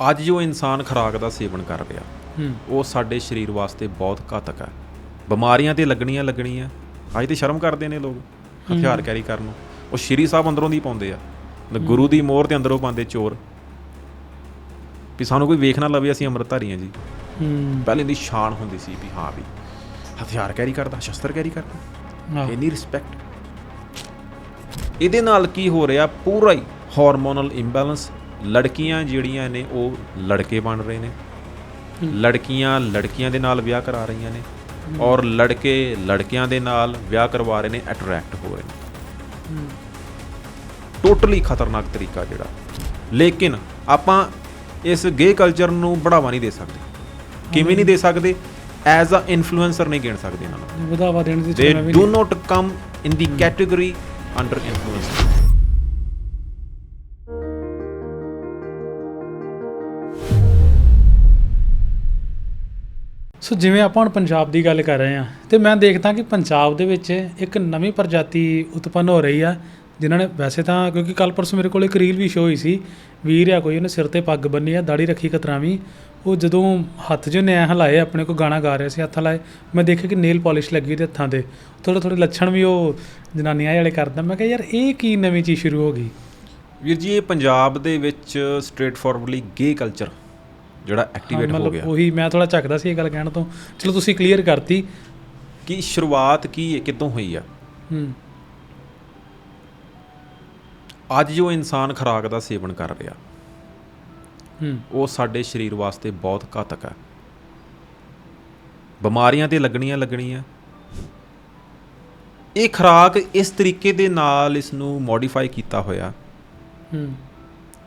ਅੱਜ ਜੋ ਇਨਸਾਨ ਖੁਰਾਕ ਦਾ ਸੇਵਨ ਕਰ ਰਿਹਾ ਉਹ ਸਾਡੇ ਸਰੀਰ ਵਾਸਤੇ ਬਹੁਤ ਘਾਤਕ ਹੈ। ਬਿਮਾਰੀਆਂ ਤੇ ਲੱਗਣੀਆਂ ਲੱਗਣੀਆਂ ਅੱਜ ਤੇ ਸ਼ਰਮ ਕਰਦੇ ਨੇ ਲੋਕ ਹਥਿਆਰ ਕੈਰੀ ਕਰਨ ਨੂੰ। ਉਹ ਸ਼੍ਰੀ ਸਾਹਿਬ ਅੰਦਰੋਂ ਦੀ ਪਾਉਂਦੇ ਆ। ਗੁਰੂ ਦੀ ਮੋਹਰ ਤੇ ਅੰਦਰੋਂ ਪਾਉਂਦੇ ਚੋਰ। ਵੀ ਸਾਨੂੰ ਕੋਈ ਵੇਖ ਨਾ ਲਵੇ ਅਸੀਂ ਅੰਮ੍ਰਿਤਧਾਰੀ ਹਾਂ ਜੀ। ਪਹਿਲੇ ਦੀ ਸ਼ਾਨ ਹੁੰਦੀ ਸੀ ਵੀ ਹਾਂ ਵੀ ਹਥਿਆਰ ਕੈਰੀ ਕਰਦਾ ਸ਼ਸਤਰ ਕੈਰੀ ਕਰਦਾ ਇੰਨੀ ਰਿਸਪੈਕਟ ਇਹਦੇ ਨਾਲ ਕੀ ਹੋ ਰਿਹਾ? ਪੂਰਾ ਹੀ ਹਾਰਮੋਨਲ ਇੰਬੈਲੈਂਸ ਲੜਕੀਆਂ ਜਿਹੜੀਆਂ ਨੇ ਉਹ ਲੜਕੇ ਬਣ ਰਹੇ ਨੇ। ਲੜਕੀਆਂ ਲੜਕੀਆਂ ਦੇ ਨਾਲ ਵਿਆਹ ਕਰਾ ਰਹੀਆਂ ਨੇ ਔਰ ਲੜਕੇ ਲੜਕਿਆਂ ਦੇ ਨਾਲ ਵਿਆਹ ਕਰਵਾ ਰਹੇ ਨੇ ਅਟਰੈਕਟ ਹੋ ਰਹੇ ਨੇ। ਟੋਟਲੀ ਖਤਰਨਾਕ ਤਰੀਕਾ ਜਿਹੜਾ। ਲੇਕਿਨ ਆਪਾਂ ਇਸ ਗੇ ਕਲਚਰ ਨੂੰ ਬੜਾਵਾ ਨਹੀਂ ਦੇ ਸਕਦੇ। ਕਿਵੇਂ ਨਹੀਂ ਦੇ ਸਕਦੇ? ਐਜ਼ ਅ ਇਨਫਲੂਐਂਸਰ ਨਹੀਂ ਗਿਣ ਸਕਦੇ ਇਹਨਾਂ ਨੂੰ। ਵਧਾਵਾ ਦੇਣ ਦੀ ਚਲਣਾ ਵੀ do ਨਹੀਂ not come in the category under influence ਸੋ ਜਿਵੇਂ ਆਪਾਂ ਹੁਣ ਪੰਜਾਬ ਦੀ ਗੱਲ ਕਰ ਰਹੇ ਹਾਂ, ਤੇ ਮੈਂ ਦੇਖਦਾ ਕਿ ਪੰਜਾਬ ਦੇ ਵਿੱਚ ਇੱਕ ਨਵੀਂ ਪ੍ਰਜਾਤੀ ਉਤਪੰਨ ਹੋ ਰਹੀ ਆ, ਜਿਨ੍ਹਾਂ ਨੇ ਵੈਸੇ ਤਾਂ ਕਿਉਂਕਿ ਕੱਲ ਪਰਸੋਂ ਮੇਰੇ ਕੋਲ ਇੱਕ ਰੀਲ ਵੀ ਸ਼ੋ ਹੋਈ ਸੀ, ਵੀਰ ਆ ਕੋਈ, ਉਹਨੇ ਸਿਰ ਤੇ ਪੱਗ ਬੰਨੀ ਆ ਦਾੜੀ ਰੱਖੀ ਕਤਰਾਵੀਂ ਉਹ ਜਦੋਂ ਹੱਥ ਜੋ ਨੇ ਐਂ ਹਲਾਏ, ਆਪਣੇ ਕੋ ਗਾਣਾ ਗਾ ਰਿਹਾ ਸੀ, ਹੱਥ ਹਲਾਏ, ਮੈਂ ਦੇਖਿਆ ਕਿ ਨੇਲ ਪਾਲਿਸ਼ ਲੱਗੀ ਉਹਦੇ ਹੱਥਾਂ ਤੇ ਥੋੜੇ ਥੋੜੇ ਲੱਛਣ ਵੀ ਉਹ ਜਨਾਨੀਆਂ ਵਾਲੇ ਕਰਦਾ, ਮੈਂ ਕਿਹਾ ਯਾਰ ਇਹ ਕੀ ਨਵੀਂ ਚੀਜ਼ ਸ਼ੁਰੂ ਹੋ ਗਈ? ਵੀਰ ਜੀ, ਇਹ ਪੰਜਾਬ ਦੇ ਵਿੱਚ ਸਟ੍ਰੇਟ ਫਾਰਵਰਡਲੀ ਗੇ ਕਲਚਰ ਜਿਹੜਾ ਐਕਟੀਵੇਟ ਹੋ ਮਤਲਬ ਗਿਆ। ਉਹੀ ਮੈਂ ਥੋੜਾ ਝੱਕਦਾ ਸੀ ਇਹ ਗੱਲ ਕਹਿਣ ਤੋਂ। ਚਲੋ ਤੁਸੀਂ ਕਲੀਅਰ ਕਰਤੀ। ਕਿ ਸ਼ੁਰੂਆਤ ਕੀ ਹੈ ਕਿਦੋਂ ਹੋਈ ਆ? ਹੂੰ। ਅੱਜ ਜੋ ਇਨਸਾਨ ਖੁਰਾਕ ਦਾ ਸੇਵਨ ਕਰ ਰਿਹਾ ਹੂੰ। ਉਹ ਸਾਡੇ ਸਰੀਰ ਵਾਸਤੇ ਬਹੁਤ ਘਾਤਕ ਹੈ ਬਿਮਾਰੀਆਂ ਤੇ ਲੱਗਣੀਆਂ ਲੱਗਣੀਆਂ। ਇਹ ਖੁਰਾਕ ਇਸ ਤਰੀਕੇ ਦੇ ਨਾਲ ਇਸ ਨੂੰ ਮੋਡੀਫਾਈ ਕੀਤਾ ਹੋਇਆ। ਹੂੰ।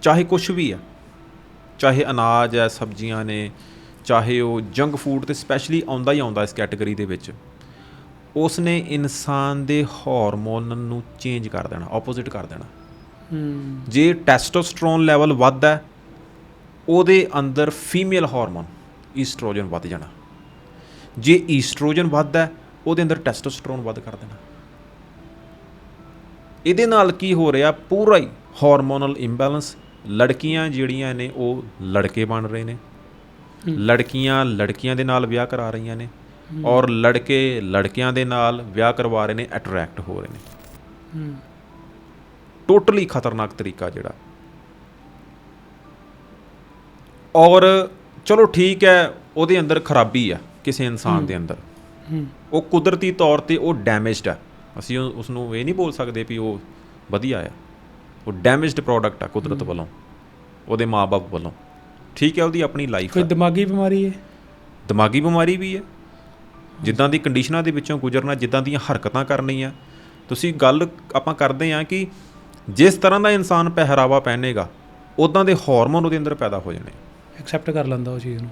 ਚਾਹੇ ਕੁਝ ਵੀ ਆ। ਚਾਹੇ ਅਨਾਜ ਹੈ ਸਬਜ਼ੀਆਂ ਨੇ ਚਾਹੇ ਉਹ ਜੰਕ ਫੂਡ ਤੇ ਸਪੈਸ਼ਲੀ ਆਉਂਦਾ ਹੀ ਆਉਂਦਾ ਇਸ ਕੈਟਾਗਰੀ ਦੇ ਵਿੱਚ ਉਸ ਨੇ ਇਨਸਾਨ ਦੇ ਹਾਰਮੋਨ ਨੂੰ ਚੇਂਜ ਕਰ ਦੇਣਾ ਆਪੋਜ਼ਿਟ ਕਰ ਦੇਣਾ। ਹੂੰ। ਜੇ ਟੈਸਟੋਸਟਰੋਨ ਲੈਵਲ ਵੱਧਦਾ ਉਹਦੇ ਅੰਦਰ ਫੀਮੇਲ ਹਾਰਮੋਨ ਈਸਟ੍ਰੋਜਨ ਵੱਧ ਜਾਣਾ। ਜੇ ਈਸਟ੍ਰੋਜਨ ਵੱਧਦਾ ਉਹਦੇ ਅੰਦਰ ਟੈਸਟੋਸਟਰੋਨ ਵੱਧ ਕਰ ਦੇਣਾ। ਇਹਦੇ ਨਾਲ ਕੀ ਹੋ ਰਿਹਾ ਪੂਰਾ ਹੀ ਹਾਰਮੋਨਲ ਇੰਬੈਲੈਂਸ ਲੜਕੀਆਂ ਜਿਹੜੀਆਂ ਨੇ ਉਹ ਲੜਕੇ ਬਣ ਰਹੇ ਨੇ। ਲੜਕੀਆਂ ਲੜਕੀਆਂ ਦੇ ਨਾਲ ਵਿਆਹ ਕਰਾ ਰਹੀਆਂ ਨੇ ਔਰ ਲੜਕੇ ਲੜਕਿਆਂ ਦੇ ਨਾਲ ਵਿਆਹ ਕਰਵਾ ਰਹੇ ਨੇ ਅਟਰੈਕਟ ਹੋ ਰਹੇ ਨੇ। ਟੋਟਲੀ ਖਤਰਨਾਕ ਤਰੀਕਾ ਜਿਹੜਾ। ਔਰ ਚਲੋ ਠੀਕ ਹੈ, ਉਹਦੇ ਅੰਦਰ ਖਰਾਬੀ ਆ ਕਿਸੇ ਇਨਸਾਨ ਦੇ ਅੰਦਰ। ਉਹ ਕੁਦਰਤੀ ਤੌਰ ਤੇ ਉਹ ਡੈਮੇਜਡ ਆ। ਅਸੀਂ ਉਸ ਨੂੰ ਇਹ ਨਹੀਂ ਬੋਲ ਸਕਦੇ ਵੀ ਉਹ ਵਧੀਆ ਆ। ਉਹ ਡੈਮੇਜਡ ਪ੍ਰੋਡਕਟ ਆ ਕੁਦਰਤ ਵੱਲੋਂ ਉਹਦੇ ਮਾਪੇ ਵੱਲੋਂ। ਠੀਕ ਹੈ ਉਹਦੀ ਆਪਣੀ ਲਾਈਫ ਕੋਈ ਦਿਮਾਗੀ ਬਿਮਾਰੀ ਹੈ? ਦਿਮਾਗੀ ਬਿਮਾਰੀ ਵੀ ਹੈ। ਜਿੱਦਾਂ ਦੀ ਕੰਡੀਸ਼ਨਾਂ ਦੇ ਵਿੱਚੋਂ ਗੁਜ਼ਰਨਾ ਜਿੱਦਾਂ ਦੀਆਂ ਹਰਕਤਾਂ ਕਰਨੀਆਂ। ਤੁਸੀਂ ਗੱਲ ਆਪਾਂ ਕਰਦੇ ਹਾਂ ਕਿ ਜਿਸ ਤਰ੍ਹਾਂ ਦਾ ਇਨਸਾਨ ਪਹਿਰਾਵਾ ਪਹਿਨੇਗਾ ਉਦਾਂ ਦੇ ਹਾਰਮੋਨ ਉਹਦੇ ਅੰਦਰ ਪੈਦਾ ਹੋ ਜਾਣੇ। ਐਕਸੈਪਟ ਕਰ ਲੈਂਦਾ ਉਹ ਚੀਜ਼ ਨੂੰ।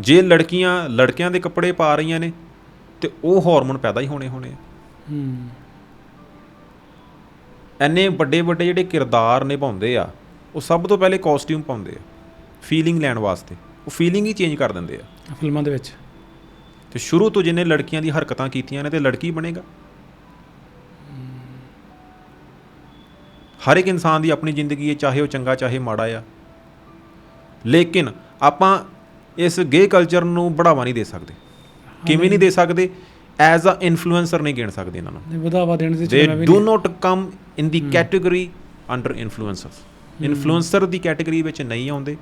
ਜੇ ਲੜਕੀਆਂ ਲੜਕਿਆਂ ਦੇ ਕੱਪੜੇ ਪਾ ਰਹੀਆਂ ਨੇ ਤੇ ਉਹ ਹਾਰਮੋਨ ਪੈਦਾ ਹੀ ਹੋਣੇ ਹੋਣੇ ਆ। ਹੂੰ। ਐਨੇ ਵੱਡੇ ਵੱਡੇ ਜਿਹੜੇ ਕਿਰਦਾਰ ਨਿਭਾਉਂਦੇ ਆ ਉਹ ਸਭ ਤੋਂ ਪਹਿਲੇ ਕਾਸਟਿਊਮ ਪਾਉਂਦੇ ਆ ਫੀਲਿੰਗ ਲੈਣ ਵਾਸਤੇ। ਉਹ ਫੀਲਿੰਗ ਹੀ ਚੇਂਜ ਕਰ ਦਿੰਦੇ ਆ। ਫਿਲਮਾਂ ਦੇ ਵਿੱਚ। ਤੇ ਸ਼ੁਰੂ ਤੋਂ ਜਿਹਨੇ ਲੜਕੀਆਂ ਦੀ ਹਰਕਤਾਂ ਕੀਤੀਆਂ ਨੇ ਤੇ ਲੜਕੀ ਬਣੇਗਾ। ਹਰ ਇੱਕ ਇਨਸਾਨ ਦੀ ਆਪਣੀ ਜ਼ਿੰਦਗੀ ਹੈ ਚਾਹੇ ਉਹ ਚੰਗਾ ਚਾਹੇ ਮਾੜਾ ਆ। ਲੇਕਿਨ ਆਪਾਂ ਇਸ ਗੇ ਕਲਚਰ ਨੂੰ ਬੜਾਵਾ ਨਹੀਂ ਦੇ ਸਕਦੇ। ਕਿਵੇਂ ਨਹੀਂ ਦੇ ਸਕਦੇ? ਐਜ਼ ਅ ਇਨਫਲੂਐਂਸਰ ਨਹੀਂ ਗਿਣ ਸਕਦੇ ਇਹਨਾਂ ਨੂੰ। ਨਹੀਂ, ਵਧਾਵਾ ਦੇਣ ਦੀ ਦੇ do not come in the category under influencers influencer the category ਵਿੱਚ ਨਹੀਂ ਆਉਂਦੇ।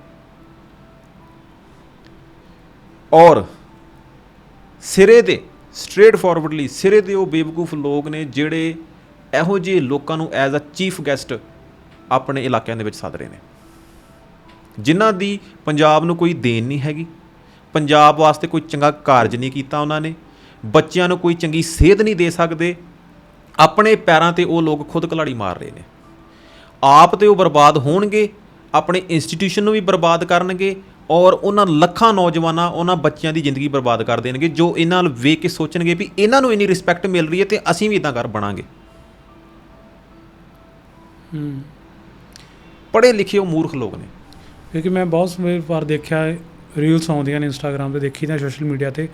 ਔਰ ਸਿਰੇ ਦੇ ਸਟ੍ਰੇਟ ਫਾਰਵਰਡਲੀ ਸਿਰੇ ਦੇ ਉਹ ਬੇਵਕੂਫ ਲੋਕ ਨੇ ਜਿਹੜੇ ਇਹੋ ਜਿਹੇ ਲੋਕਾਂ ਨੂੰ ਐਜ਼ ਅ ਚੀਫ ਗੈਸਟ ਆਪਣੇ ਇਲਾਕਿਆਂ ਦੇ ਵਿੱਚ ਸੱਦ ਰਹੇ ਨੇ। ਜਿਨ੍ਹਾਂ ਦੀ ਪੰਜਾਬ ਨੂੰ ਕੋਈ ਦੇਣ ਨਹੀਂ ਹੈਗੀ। ਪੰਜਾਬ ਵਾਸਤੇ ਕੋਈ ਚੰਗਾ ਕਾਰਜ ਨਹੀਂ ਕੀਤਾ ਉਹਨਾਂ ਨੇ। ਬੱਚਿਆਂ ਨੂੰ ਕੋਈ ਚੰਗੀ ਸੇਧ ਨਹੀਂ ਦੇ ਸਕਦੇ। ਆਪਣੇ ਪੈਰਾਂ ਤੇ ਉਹ ਲੋਕ ਖੁਦ ਕਲਾੜੀ ਮਾਰ ਰਹੇ ਨੇ। ਆਪ ਤੇ ਉਹ ਬਰਬਾਦ ਹੋਣਗੇ ਆਪਣੇ ਇੰਸਟੀਟਿਊਸ਼ਨ ਨੂੰ ਵੀ ਬਰਬਾਦ ਕਰਨਗੇ ਔਰ ਉਹਨਾਂ ਲੱਖਾਂ ਨੌਜਵਾਨਾਂ ਉਹਨਾਂ ਬੱਚਿਆਂ ਦੀ ਜ਼ਿੰਦਗੀ ਬਰਬਾਦ ਕਰ ਦੇਣਗੇ ਜੋ ਇਹਨਾਂ ਨੂੰ ਵੇਖ ਕੇ ਸੋਚਣਗੇ ਵੀ ਇਹਨਾਂ ਨੂੰ ਇੰਨੀ ਰਿਸਪੈਕਟ ਮਿਲ ਰਹੀ ਹੈ ਤੇ ਅਸੀਂ ਵੀ ਇਦਾਂ ਕਰ ਬਣਾਂਗੇ। ਹੂੰ। ਪੜ੍ਹੇ ਲਿਖੇ ਉਹ ਮੂਰਖ ਲੋਕ ਨੇ। ਕਿਉਂਕਿ ਮੈਂ ਬਹੁਤ ਸਮੇਂ ਵਾਰ ਦੇਖਿਆ ਰੀਲਸ ਆਉਂਦੀਆਂ ਨੇ ਇੰਸਟਾਗ੍ਰam ਤੇ ਦੇਖੀ ਤਾਂ ਸੋਸ਼ਲ ਮੀਡੀਆ ਤੇ।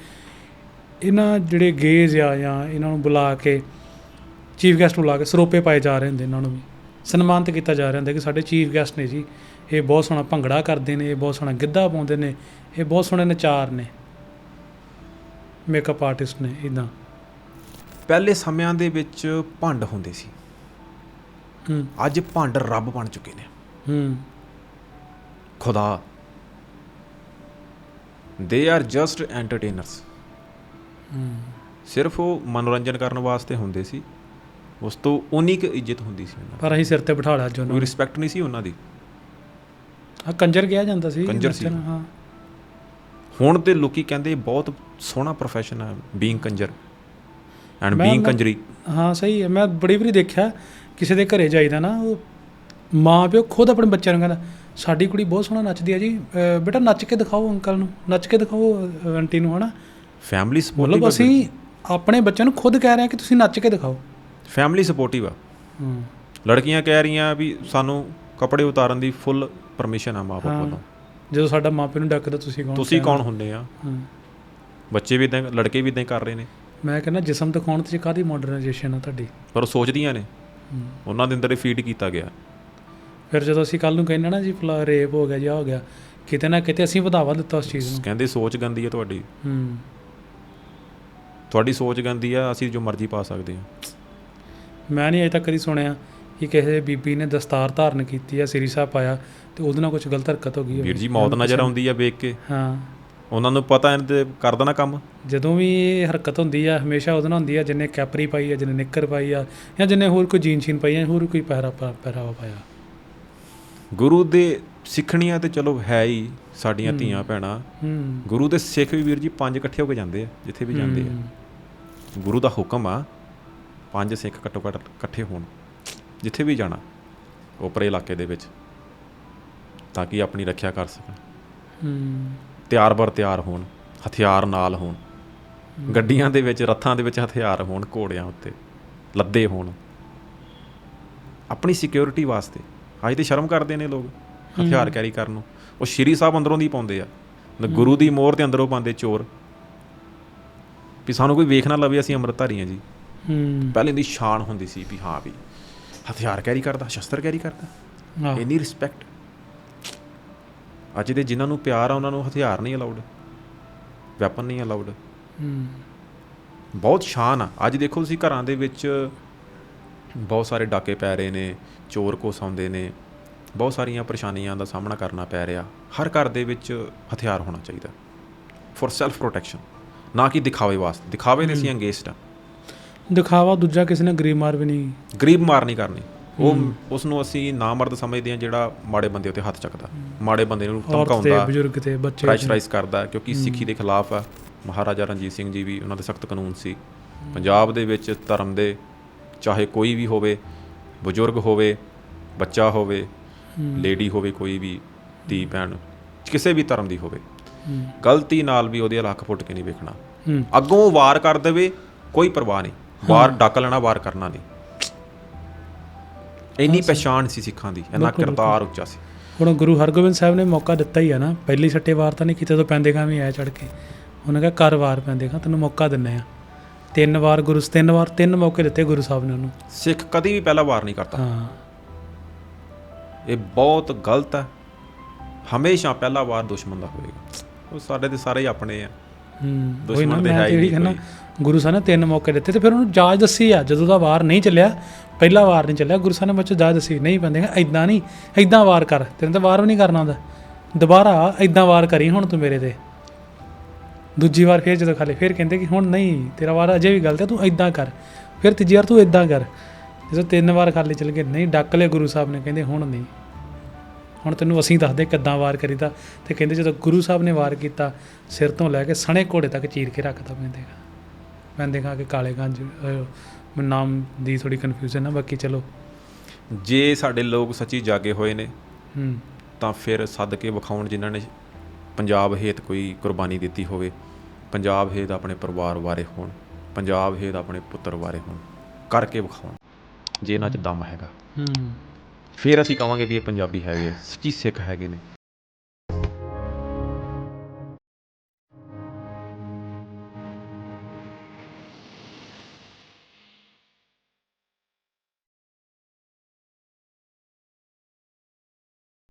ਇਹਨਾਂ ਜਿਹੜੇ ਗੇਜ਼ ਆ ਜਾਂ ਇਹਨਾਂ ਨੂੰ ਬੁਲਾ ਕੇ ਚੀਫ ਗੈਸਟ ਬੁਲਾ ਕੇ ਸਰੋਪੇ ਪਾਏ ਜਾ ਰਹੇ ਹੁੰਦੇ ਇਹਨਾਂ ਨੂੰ ਵੀ। ਸਨਮਾਨਿਤ ਕੀਤਾ ਜਾ ਰਿਹਾ ਹੁੰਦਾ ਕਿ ਸਾਡੇ ਚੀਫ ਗੈਸਟ ਨੇ ਜੀ। ਇਹ ਬਹੁਤ ਸੋਹਣਾ ਭੰਗੜਾ ਕਰਦੇ ਨੇ ਇਹ ਬਹੁਤ ਸੋਹਣਾ ਗਿੱਧਾ ਪਾਉਂਦੇ ਨੇ ਇਹ ਬਹੁਤ ਸੋਹਣੇ ਨਚਾਰ ਨੇ। ਮੇਕਅਪ ਆਰਟਿਸਟ ਨੇ ਇਦਾਂ ਪਹਿਲੇ ਸਮਿਆਂ ਦੇ ਵਿੱਚ ਭੰਡ ਹੁੰਦੇ ਸੀ। ਹੂੰ। ਅੱਜ ਭੰਡ ਰੱਬ ਬਣ ਚੁੱਕੇ ਨੇ। ਹੂੰ। ਖੁਦਾ। ਦੇ ਆਰ ਜਸਟ ਐਂਟਰਟੇਨਰਸ ਸਿਰਫ ਉਹ ਮਨੋਰੰਜਨ ਕਰਨ ਵਾਸਤੇ ਹੁੰਦੇ ਸੀ। ਉਸ ਤੋਂ ਉਨੀ ਕੁ ਇੱਜ਼ਤ ਹੁੰਦੀ ਸੀ ਉਹਨਾਂ ਪਰ ਅਸੀਂ ਸਿਰ ਤੇ ਬਿਠਾ ਲਿਆ ਅੱਜ ਕੋਈ ਰਿਸਪੈਕਟ ਨਹੀਂ ਸੀ ਉਹਨਾਂ ਦੀ। ਆ ਕੰਜਰ ਕਿਹਾ ਜਾਂਦਾ ਸੀ ਕੰਜਰ ਸੀ। ਨੱਚਣ, ਹਾਂ। ਹੁਣ ਤੇ ਲੋਕੀ ਕਹਿੰਦੇ ਬਹੁਤ ਸੋਹਣਾ profession ਹੈ ਬੀਇੰਗ ਕੰਜਰ ਐਂਡ ਮੈਂ- ਬੀਇੰਗ ਮੈਂ- ਕੰਜਰੀ। ਹਾਂ ਸਹੀ ਹੈ। ਮੈਂ ਬੜੀ ਵਾਰੀ ਦੇਖਿਆ ਕਿਸੇ ਦੇ ਘਰੇ ਜਾਈਦਾ ਨਾ ਉਹ ਮਾਂ ਪਿਓ ਖੁਦ ਆਪਣੇ ਬੱਚਿਆਂ ਨੂੰ ਕਹਿੰਦਾ ਸਾਡੀ ਕੁੜੀ ਬਹੁਤ ਸੋਹਣਾ ਨੱਚਦੀ ਹੈ ਜੀ। ਅਹ ਬੇਟਾ ਨੱਚ ਕੇ ਦਿਖਾਓ ਅੰਕਲ ਨੂੰ ਨੱਚ ਕੇ ਦਿਖਾਓ ਅਹ ਆਂਟੀ ਨੂੰ ਹਨਾ? ਫੈਮਿਲੀ ਮਤਲਬ ਸਪੋਰਟਿਵ ਅਸੀਂ ਆਪਣੇ ਬੱਚਿਆਂ ਨੂੰ ਖੁਦ ਕਹਿ ਰਹੇ ਹਾਂ ਕਿ ਤੁਸੀਂ ਨੱਚ ਕੇ ਦਿਖਾਓ। ਫੈਮਿਲੀ ਸਪੋਰਟਿਵ ਆ। ਹੂੰ। ਲੜਕੀਆਂ ਕਹਿ ਰਹੀਆਂ ਵੀ ਸਾਨੂੰ ਕੱਪੜੇ ਉਤਾਰਨ ਦੀ ਫੁੱਲ ਪਰਮਿਸ਼ਨ ਆ ਮਾਪੇ। ਵੱਲੋਂ। ਜਦੋਂ ਸਾਡਾ ਮਾਪੇ ਨੂੰ ਡੱਕਦਾ ਤੁਸੀਂ ਕੌਣ ਤੁਸੀਂ? ਕੌਣ ਹੁੰਦੇ ਆ? ਹਾਂ। ਬੱਚੇ ਵੀ ਇਦਾਂ ਲੜਕੇ ਵੀ ਇਦਾਂ ਕਰ ਰਹੇ ਨੇ। ਮੈਂ ਕਹਿੰਦਾ ਜਿਸਮ ਦਿਖਾਉਣ ਤੇ ਕਾਦੀ ਮਾਡਰਨਾਈਜੇਸ਼ਨ ਆ ਤੁਹਾਡੀ? ਪਰ ਉਹ ਸੋਚਦੀਆਂ ਨੇ। ਉਹਨਾਂ ਦੇ ਅੰਦਰ ਇਹ ਫੀਡ ਕੀਤਾ ਗਿਆ। ਫਿਰ ਜਦੋਂ ਅਸੀਂ ਕੱਲ ਨੂੰ ਕਹਿੰਦੇ ਨਾ ਜੀ ਫਲਾ ਰੇਪ ਹੋ ਗਿਆ ਜਾਂ ਹੋ ਗਿਆ ਕਿਤੇ ਨਾ ਕਿਤੇ ਅਸੀਂ ਵਧਾਵਾ ਦਿੱਤਾ ਉਸ ਚੀਜ਼ ਨੂੰ। ਕਹਿੰਦੇ ਸੋਚ ਗੰਦੀ ਹੈ ਤੁਹਾਡੀ। ਹੂੰ। ਤੁਹਾਡੀ ਸੋਚ ਗੰਦੀ ਆ ਅਸੀਂ ਜੋ ਮਰਜ਼ੀ ਪਾ ਸਕਦੇ ਹਾਂ। ਮੈਂ ਨਹੀਂ ਅਜੇ ਤੱਕ ਕਦੀ ਸੁਣਿਆ ਕਿ ਕਿਸੇ ਬੀਬੀ ਨੇ ਦਸਤਾਰ ਧਾਰਨ ਕੀਤੀ ਆ ਸ੍ਰੀ ਸਾਹਿਬ ਪਾਇਆ ਤੇ ਉਹਦੇ ਨਾਲ ਕੁਝ ਗਲਤ ਹਰਕਤ ਹੋ ਗਈ ਹੋਵੇ। ਵੀਰ ਜੀ ਮੌਤ ਨਜ਼ਰ ਆਉਂਦੀ ਆ ਵੇਖ ਕੇ। ਹਾਂ। ਉਹਨਾਂ ਨੂੰ ਪਤਾ ਇਹਨਾਂ ਤੇ ਕਰ ਦੇਣਾ ਕੰਮ। ਜਦੋਂ ਵੀ ਇਹ ਹਰਕਤ ਹੁੰਦੀ ਆ ਹਮੇਸ਼ਾ ਉਹਦੇ ਨਾਲ ਹੁੰਦੀ ਆ ਜਿੰਨੇ ਕੈਪਰੀ ਪਾਈ ਆ ਜਿੰਨੇ ਨਿੱਕਰ ਪਾਈ ਆ ਜਾਂ ਜਿੰਨੇ ਹੋਰ ਕੋਈ ਜੀਨ ਸ਼ੀਨ ਪਾਈ ਆ ਹੋਰ ਕੋਈ ਪਹਿਰਾ ਪਹਿਰਾਵਾ ਪਾਇਆ। ਗੁਰੂ ਦੇ ਸਿੱਖਣੀਆਂ ਤੇ ਚਲੋ ਹੈ ਹੀ ਸਾਡੀਆਂ ਧੀਆਂ ਭੈਣਾਂ ਗੁਰੂ ਦੇ ਸਿੱਖ ਵੀ ਵੀਰ ਜੀ ਪੰਜ ਇਕੱਠੇ ਹੋ ਕੇ ਜਾਂਦੇ ਆ ਜਿੱਥੇ ਵੀ ਜਾਂਦੇ ਆ। ਗੁਰੂ ਦਾ ਹੁਕਮ ਆ ਪੰਜ ਸਿੱਖ ਘੱਟੋ ਘੱਟ ਇਕੱਠੇ ਹੋਣ ਜਿੱਥੇ ਵੀ ਜਾਣਾ ਉਪਰੇ ਇਲਾਕੇ ਦੇ ਵਿੱਚ ਤਾਂ ਕਿ ਆਪਣੀ ਰੱਖਿਆ ਕਰ ਸਕਣ। ਹੂੰ। ਤਿਆਰ ਬਰ ਤਿਆਰ ਹੋਣ ਹਥਿਆਰ ਨਾਲ ਹੋਣ। ਗੱਡੀਆਂ ਦੇ ਵਿੱਚ ਰੱਥਾਂ ਦੇ ਵਿੱਚ ਹਥਿਆਰ ਹੋਣ ਘੋੜਿਆਂ ਉੱਤੇ ਲੱਦੇ ਹੋਣ। ਆਪਣੀ ਸਿਕਿਉਰਿਟੀ ਵਾਸਤੇ। ਅੱਜ ਤੇ ਸ਼ਰਮ ਕਰਦੇ ਨੇ ਲੋਕ। ਹਥਿਆਰ ਕੈਰੀ ਕਰਨ ਨੂੰ। ਉਹ ਸ਼੍ਰੀ ਸਾਹਿਬ ਅੰਦਰੋਂ ਦੀ ਪਾਉਂਦੇ ਆ। ਗੁਰੂ ਦੀ ਮੋਹਰ ਤੇ ਅੰਦਰੋਂ ਪਾਉਂਦੇ ਚੋਰ। ਵੀ ਸਾਨੂੰ ਕੋਈ ਵੇਖ ਨਾ ਲਵੇ ਅਸੀਂ ਅੰਮ੍ਰਿਤਧਾਰੀ ਜੀ। ਹੂੰ। ਪਹਿਲੇ ਦੀ ਸ਼ਾਨ ਹੁੰਦੀ ਸੀ ਵੀ ਹਾਂ ਵੀ ਹਥਿਆਰ ਕੈਰੀ ਕਰਦਾ ਸ਼ਸਤਰ ਕੈਰੀ ਕਰਦਾ। ਇੰਨੀ ਰਿਸਪੈਕਟ ਅੱਜ ਦੇ ਜਿਨ੍ਹਾਂ ਨੂੰ ਪਿਆਰ ਆ ਉਹਨਾਂ ਨੂੰ ਹਥਿਆਰ ਨਹੀਂ ਅਲਾਉਡ ਵੈਪਨ ਨਹੀਂ ਅਲਾਉਡ ਹੂੰ। ਬਹੁਤ ਸ਼ਾਨ ਆ। ਅੱਜ ਦੇਖੋ ਤੁਸੀਂ ਘਰਾਂ ਦੇ ਵਿੱਚ ਬਹੁਤ ਸਾਰੇ ਡਾਕੇ ਪੈ ਰਹੇ ਨੇ ਚੋਰ ਕੋਸ ਆਉਂਦੇ ਨੇ। ਬਹੁਤ ਸਾਰੀਆਂ ਪਰੇਸ਼ਾਨੀਆਂ ਦਾ ਸਾਹਮਣਾ ਕਰਨਾ ਪੈ ਰਿਹਾ। ਹਰ ਘਰ ਦੇ ਵਿੱਚ ਹਥਿਆਰ ਹੋਣਾ ਚਾਹੀਦਾ। ਫॉर ਸੈਲਫ ਪ੍ਰੋਟੈਕਸ਼ਨ ਨਾ ਕਿ ਦਿਖਾਵੇ ਵਾਸਤੇ। ਦਿਖਾਵੇ ਦੇ ਅਸੀਂ ਅੰਗੇਸਟ ਆ। ਦਿਖਾਵਾ ਦੂਜਾ ਕਿਸੇ ਨੇ ਗਰੀਬ ਮਾਰ ਵੀ ਨਹੀਂ। ਗਰੀਬ ਮਾਰ ਨਹੀਂ ਕਰਨੀ। ਉਹ ਉਸ ਨੂੰ ਅਸੀਂ ਨਾਮਰਦ ਸਮਝਦੇ ਹਾਂ ਜਿਹੜਾ ਮਾੜੇ ਬੰਦੇ ਉੱਤੇ ਹੱਥ ਚੱਕਦਾ। ਮਾੜੇ ਬੰਦੇ ਨੂੰ ਧਮਕਾਉਂਦਾ ਬਜ਼ੁਰਗ ਤੇ ਬੱਚੇ। ਪ੍ਰੈਸ਼ਰਾਈਜ਼ ਕਰਦਾ ਕਿਉਂਕਿ ਸਿੱਖੀ ਦੇ ਖਿਲਾਫ ਆ। ਮਹਾਰਾਜਾ ਰਣਜੀਤ ਸਿੰਘ ਜੀ ਵੀ ਉਹਨਾਂ ਦੇ ਸਖਤ ਕਾਨੂੰਨ ਸੀ। ਪੰਜਾਬ ਦੇ ਵਿੱਚ ਧਰਮ ਦੇ ਚਾਹੇ ਕੋਈ ਵੀ ਹੋਵੇ ਬਜ਼ੁਰਗ ਹੋਵੇ ਬੱਚਾ ਹੋਵੇ ਲੇਡੀ ਹੋਵੇ ਕੋਈ ਵੀ ਧੀ ਭੈਣ ਕਿਸੇ ਵੀ ਧਰਮ ਦੀ ਹੋਵੇ। ਗਲਤੀ ਨਾਲ ਵੀ ਉਹਦੇ ਲੱਖ ਪੁੱਟ ਕੇ ਨਹੀਂ ਵੇਖਣਾ। ਅੱਗੋਂ ਵਾਰ ਕਰ ਦੇਵੇ ਕੋਈ ਪਰਵਾਹ ਨਹੀਂ। ਵਾਰ ਡੱਕ ਲੈਣਾ ਵਾਰ ਕਰਨਾ ਨਹੀਂ। ਇੰਨੀ ਪਛਾਣ ਸੀ ਸਿੱਖਾਂ ਦੀ ਇੰਨਾ ਕਿਰਦਾਰ ਉੱਚਾ ਸੀ। ਹੁਣ ਗੁਰੂ ਹਰਗੋਬਿੰਦ ਸਾਹਿਬ ਨੇ ਮੌਕਾ ਦਿੱਤਾ ਹੀ ਆ ਨਾ ਪਹਿਲੀ ਸੱਟੇ ਵਾਰ ਤਾਂ ਨਹੀਂ ਕੀਤੇ ਤੋਂ ਪੈਂਦੇ ਖਾਂ ਵੀ ਆਇਆ ਚੜ ਕੇ। ਉਹਨੇ ਕਿਹਾ ਕਰ ਵਾਰ ਪੈਂਦੇ ਖਾਂ ਤੈਨੂੰ ਮੌਕਾ ਦਿੰਨੇ ਆ ਤਿੰਨ ਵਾਰ ਗੁਰੂ ਤਿੰਨ ਵਾਰ ਤਿੰਨ ਮੌਕੇ ਦਿੱਤੇ ਗੁਰੂ ਸਾਹਿਬ ਨੇ ਉਹਨੂੰ। ਸਿੱਖ ਕਦੀ ਵੀ ਪਹਿਲਾ ਵਾਰ ਨਹੀਂ ਕਰਤਾ ਹਾਂ। ਇਹ ਬਹੁਤ ਗਲਤ ਹੈ। ਹਮੇਸ਼ਾ ਪਹਿਲਾ ਵਾਰ ਦੁਸ਼ਮਣ ਦਾ ਹੋਏਗਾ। ਉਹ ਸਾਡੇ ਤੇ ਸਾਰੇ ਹੀ ਆਪਣੇ ਆ। ਹੂੰ ਦੁਸ਼ਮਣ ਮੈਂ ਹੈ ਹੀ ਨਹੀਂ ਗੁਰੂ ਸਾਹਿਬ ਨੇ ਤਿੰਨ ਮੌਕੇ ਦਿੱਤੇ ਤੇ ਫਿਰ ਉਹਨੂੰ ਜਾਜ ਦੱਸੀ ਆ। ਜਦੋਂ ਦਾ ਵਾਰ ਨਹੀਂ ਚੱਲਿਆ ਪਹਿਲਾ ਵਾਰ ਨਹੀਂ ਚੱਲਿਆ ਗੁਰੂ ਸਾਹਿਬ ਨੇ ਬੱਚੋ ਜਾਜ ਦੱਸੀ ਨਹੀਂ ਪੈਂਦੇ ਐਦਾਂ ਨਹੀਂ ਐਦਾਂ ਵਾਰ ਕਰ ਤੈਨੂੰ ਤਾਂ ਵਾਰ ਵੀ ਨਹੀਂ ਕਰਨਾ ਹੁੰਦਾ। ਦੁਬਾਰਾ ਐਦਾਂ ਵਾਰ ਕਰੀ ਹੁਣ ਤੂੰ ਮੇਰੇ ਤੇ। ਦੂਜੀ ਵਾਰ ਫੇਰ ਜਦੋਂ ਖਾਲੇ ਫੇਰ ਕਹਿੰਦੇ ਕਿ ਹੁਣ ਨਹੀਂ ਤੇਰਾ ਵਾਰ ਅਜੇ ਵੀ ਗਲਤ ਹੈ ਤੂੰ ਐਦਾਂ ਕਰ। ਫਿਰ ਤੀਜੀ ਵਾਰ ਤੂੰ ਐਦਾਂ ਕਰ। ਜਦੋਂ ਤਿੰਨ ਵਾਰ ਖਾਲੇ ਚਲ ਗਏ ਨਹੀਂ ਡੱਕ ਲਿਆ ਗੁਰੂ ਸਾਹਿਬ ਨੇ ਕਹਿੰਦੇ ਹੁਣ ਨਹੀਂ। ਹੁਣ ਤੈਨੂੰ ਅਸੀਂ ਦੱਸਦੇ ਕਿੱਦਾਂ ਵਾਰ ਕਰੀਦਾ। ਤੇ ਕਹਿੰਦੇ ਜਦੋਂ ਗੁਰੂ ਸਾਹਿਬ ਨੇ ਵਾਰ ਕੀਤਾ ਸਿਰ ਤੋਂ ਲੈ ਕੇ ਸਣੇ ਘੋੜੇ ਤੱਕ ਚੀਰ ਕੇ ਰੱਖਦਾ ਪੈਂਦੇ ਮੈਂ ਦੇਖਾ ਕਿ ਕਾਲੇ ਗੰਜ ਨਾਮ ਦੀ ਥੋੜੀ ਕਨਫਿਊਜ਼ਨ ਹੈ ਬਾਕੀ ਚਲੋ। ਜੇ ਸਾਡੇ ਲੋਕ ਸੱਚੀ ਜਾਗੇ ਹੋਏ ਨੇ ਹੂੰ। ਤਾਂ ਫਿਰ ਸੱਦ ਕੇ ਵਿਖਾਉਣ ਜਿਨ੍ਹਾਂ ਨੇ ਪੰਜਾਬ ਹੇਤ ਕੋਈ ਕੁਰਬਾਨੀ ਦਿੱਤੀ ਹੋਵੇ। ਪੰਜਾਬ ਹੇਤ ਆਪਣੇ ਪਰਿਵਾਰ ਬਾਰੇ ਹੋਣ ਪੰਜਾਬ ਹੇਤ ਆਪਣੇ ਪੁੱਤਰ ਬਾਰੇ ਹੋਣ ਕਰਕੇ ਵਿਖਾਉਣ। ਜੇ ਇਹਨਾਂ 'ਚ ਦਮ ਹੈਗਾ। ਹੂੰ। ਫਿਰ ਅਸੀਂ ਕਹਾਂਗੇ ਵੀ ਇਹ ਪੰਜਾਬੀ ਹੈਗੇ ਸੱਚੀ ਸਿੱਖ ਹੈਗੇ ਨੇ।